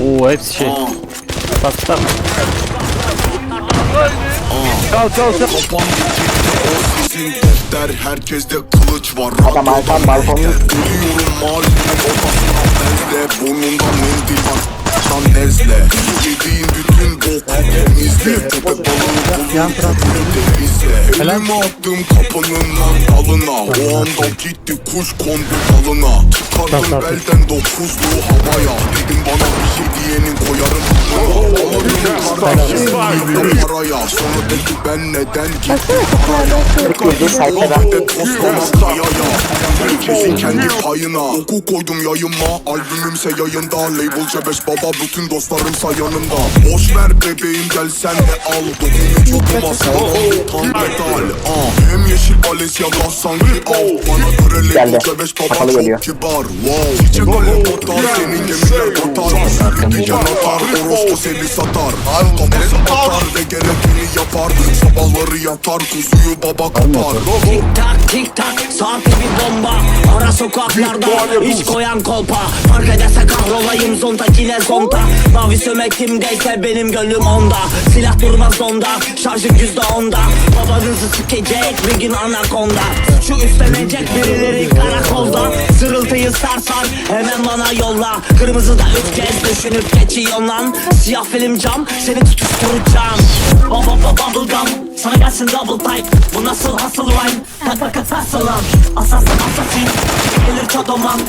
Oo hepsi şey. Bak bak. Çal çal çal. Defter herkeste kılıç var Adam Hakan balkonun Yürüyorum mahallenin ortasından bezle Burnundan mendil var Tan nezle Yediğin bütün boku temizle Köpek balığı Yan taraf. izle Elimi attım kapının dalına O anda gitti kuş kondu dalına. Çıkardım belden dokuzluğu havaya. Dedim bana bir şey diyenin koyarım Herkesin kendi payına Oku koydum yayıma Albümümse yayında Label C5 baba bütün dostlarımsa yanımda Boş ver bebeğim gel sen de al Dokunucu kuma sağlam tam metal. Hem yeşil Balenciaga sanki al Bana göre. Label C5 baba çok kibar Wow Çiçek alev atar senin gemiler katar Diken atar orospu seni satar. Kafası atar ve gerekeni yapar. Sabahları yatar kuzuyu baba kapar. Tik tak tik tak saat gibi bomba. Ara sokaklarda iç koyan kolpa. Fark ederse kahrolayım zontakine zonta. Mavi sömek kimdeyse benim gönlüm onda. Silah durmaz onda şarjım yüzde onda. Babanızı sikecek bir gün anakonda Şu üstlenecek birileri karakolda Zırıltıyı sarsar hemen bana yolla. Kırmızıda üç kez düşünüp geçiyorsun lan. Siyah film cam seni tutuşturacağım. Baba baba bubble gum sana gelsin double type. Bu nasıl hustle rhyme? Tak atarsın lan Asasın asasin. Gelir çadoman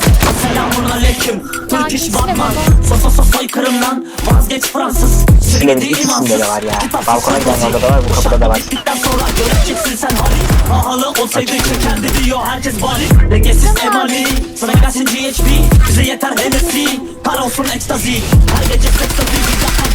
Selamun aleyküm. Türk iş Batman. Sos sos sos soykırım lan. Vazgeç Fransız. Silerim, ikisinde de var ya. Balkona giden yolda da var, bu kapıda da var. Bittikten sonra göreceksin sen hali Pahalı olsaydı çekerdi diyor herkes bari Dengesiz emani Sana gelsin GHB Bize yeter Hennessy Kar olsun ekstazi Her gece ekstazi Bir dakika